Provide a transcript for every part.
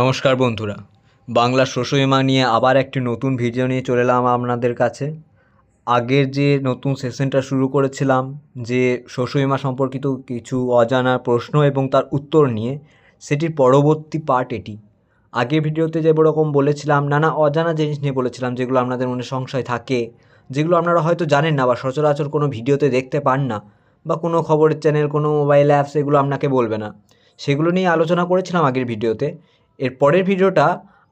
নমস্কার বন্ধুরা। বাংলা শস্যবিমা নিয়ে আবার একটি নতুন ভিডিও নিয়ে চলে এলাম আপনাদের কাছে। আগের যে নতুন সেশনটা শুরু করেছিলাম, যে শস্যবিমা সম্পর্কিত কিছু অজানা প্রশ্ন এবং তার উত্তর নিয়ে, সেটির পরবর্তী পার্ট এটি। আগের ভিডিওতে যে যেরকম বলেছিলাম, নানা অজানা জিনিস নিয়ে বলেছিলাম, যেগুলো আপনাদের মনে সংশয় থাকে, যেগুলো আপনারা হয়তো জানেন না বা সচরাচর কোনো ভিডিওতে দেখতে পান না, বা কোনো খবরের চ্যানেল কোনো মোবাইল অ্যাপস এগুলো আপনাকে বলবে না। সেগুলো নিয়ে আলোচনা করেছিলাম আগের ভিডিওতে এর পরের ভিডিওটা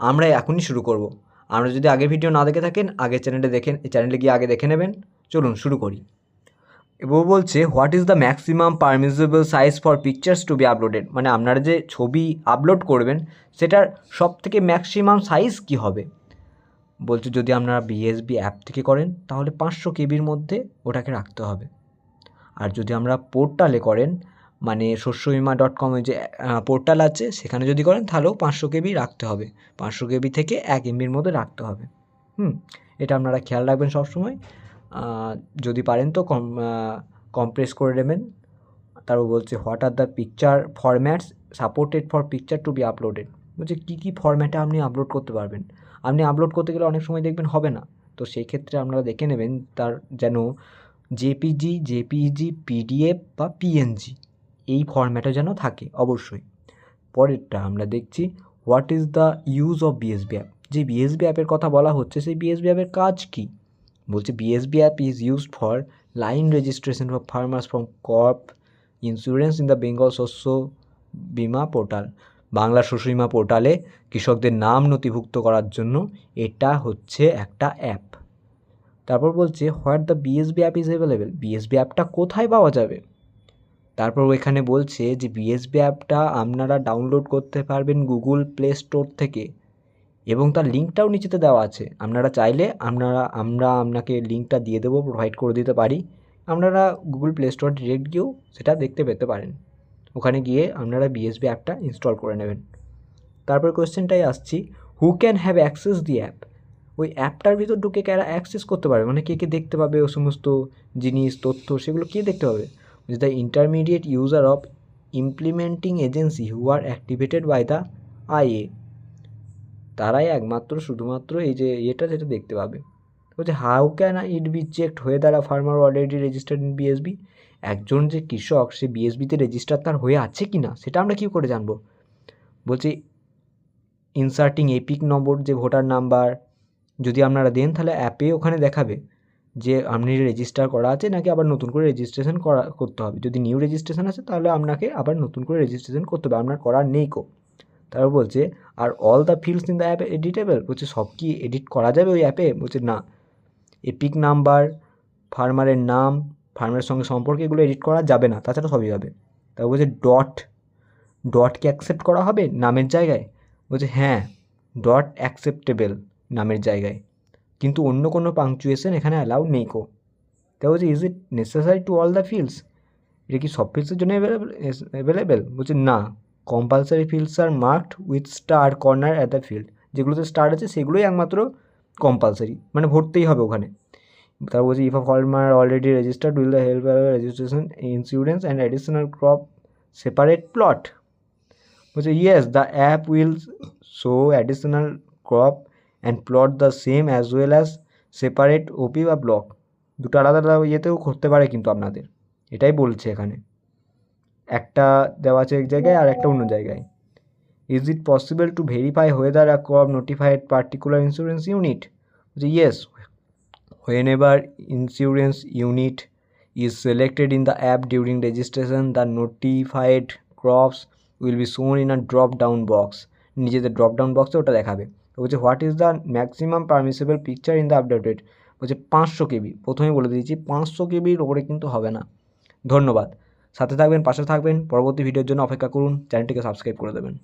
আমরা এখনই শুরু করব। আমরা যদি আগে ভিডিও না দেখে থাকেন, আগের চ্যানেলে দেখেন, এই চ্যানেলে গিয়ে আগে দেখে নেবেন। চলুন শুরু করি। এবার বলছে what is the maximum permissible size for pictures to be uploaded মানে আপনারা যে ছবি আপলোড করবেন, সেটার সব থেকে ম্যাক্সিমাম সাইজ কী হবে? বলছে, যদি আপনারা বিএসবি অ্যাপ থেকে করেন, তাহলে পাঁচশো কেবির মধ্যে ওটাকে রাখতে হবে। আর যদি আমরা পোর্টালে করেন মানে শস্য বিমা ডট কমে যে পোর্টাল আছে, সেখানে যদি করেন, তাহলেও পাঁচশো কেবি রাখতে হবে। পাঁচশো কেবি থেকে এক এমবির মধ্যে রাখতে হবে। হুম, এটা আপনারা খেয়াল রাখবেন সবসময়। যদি পারেন তো কম কম্প্রেস করে নেবেন। তারপর বলছে what are the picture formats supported for picture to be uploaded বলছে, কী কী ফরম্যাটে আপনি আপলোড করতে পারবেন? আপনি আপলোড করতে গেলে অনেক সময় দেখবেন হবে না। তো সেই ক্ষেত্রে আপনারা দেখে নেবেন তার যেন জেপিজি জেপিজি পিডিএফ বা পিএনজি এই ফরম্যাটে যেন থাকে, অবশ্যই। পরেরটা আমরা দেখছি what is the use of BSB app যে বিএসবি অ্যাপের কথা বলা হচ্ছে, সেই বিএসবি অ্যাপের কাজ কী? বলছে BSB app is used for line registration for farmers from crop insurance in the Bengal Shasya Bima portal Bangla শস্য বিমা পোর্টালে কৃষকদের নাম নথিভুক্ত করার জন্য এটা হচ্ছে একটা অ্যাপ তারপর বলছে what the BSB app is available BSB অ্যাপটা কোথায় পাওয়া যাবে? তারপর এখানে বলছে যে বিএসবি অ্যাপটা আপনারা ডাউনলোড করতে পারবেন গুগল প্লে স্টোর থেকে এবং তার লিঙ্কটাও নিচেতে দেওয়া আছে। আপনারা চাইলে আপনারা, আমরা আপনাকে লিঙ্কটা দিয়ে দেবো প্রোভাইড করে দিতে পারি। আপনারা গুগল প্লে স্টোর ডিরেক্ট গিয়েও সেটা দেখতে পেতে পারেন। ওখানে গিয়ে আপনারা বিএসবি অ্যাপটা ইনস্টল করে নেবেন। তারপর কোয়েশ্চেনটাই আসছি who can have access the app ওই অ্যাপটার ভিতর ঢুকে কারা অ্যাক্সেস করতে পারবে? মানে কে কে দেখতে পাবে ও সমস্ত জিনিস, তথ্য, সেগুলো কে দেখতে পাবে? Is the intermediate user of implementing agency who are activated by the IA তারাই একমাত্র, শুধুমাত্র এই যে এটা যেটা দেখতে পাবে। বলছে how can it be checked হয়ে দ্বারা farmer already registered in BSB একজন যে কৃষক, সে বিএসবিতে রেজিস্টার তার হয়ে আছে কি না সেটা আমরা কী করে জানব? বলছি ইনসার্টিং এপিক নম্বর যে ভোটার নাম্বার, যদি আপনারা দেন তাহলে অ্যাপে ওখানে দেখাবে। যে আপনি রেজিস্টার করা আছে নাকি আবার নতুন করে রেজিস্ট্রেশন করা, করতে হবে। যদি নিউ রেজিস্ট্রেশন আছে তাহলে আপনাকে আবার নতুন করে রেজিস্ট্রেশন করতে হবে। আপনার করার নেই কো। তারপর বলছে are all the fields in the app editable বলছে, সব কি এডিট করা যাবে ওই অ্যাপে বলছে, না। এপিক নাম্বার ফার্মারের নাম ফার্মারের সঙ্গে সম্পর্কে এগুলো এডিট করা যাবে না। তাছাড়া সবই হবে তারপর বলছে ডট ডটকে অ্যাকসেপ্ট করা হবে নামের জায়গায়? বলছে হ্যাঁ ডট অ্যাকসেপ্টেবল নামের জায়গায়। কিন্তু অন্য কোনো পাংচুয়েশন এখানে অ্যালাউ নেই কো। তা বলছে is it necessary to all the fields এটা কি সব ফিল্ডসের জন্য অ্যাভেলেবেল বলছে, না compulsory fields are marked with star corner at the field যেগুলোতে স্টার আছে, সেগুলোই একমাত্র কম্পালসারি মানে ভরতেই হবে ওখানে। তারপর বলছে if a farmer already registered will the help registration insurance and additional crop separate plot বলছে yes the app will show additional crop and plot the same as well as separate OP বা block দুটো আলাদা আলাদা ইয়েতেও করতে পারে কিন্তু আপনাদের। এটাই বলছে এখানে। একটা দেওয়া আছে এক জায়গায় আর একটা অন্য জায়গায়। Is it possible to verify whether a crop notified particular insurance unit যে yes whenever insurance unit is selected in the app during registration, the notified crops will be shown in a drop down box নিজেদের drop down বক্সে ওটা দেখাবে। বলছে what is the maximum permissible picture in the updated বলছে, পাঁচশো কেবি। প্রথমেই বলে দিয়েছি, পাঁচশো কেবির ওপরে কিন্তু হবে না। ধন্যবাদ। সাথে থাকবেন, পাশে থাকবেন। পরবর্তী ভিডিওর জন্য অপেক্ষা করুন। চ্যানেলটিকে সাবস্ক্রাইব করে দেবেন।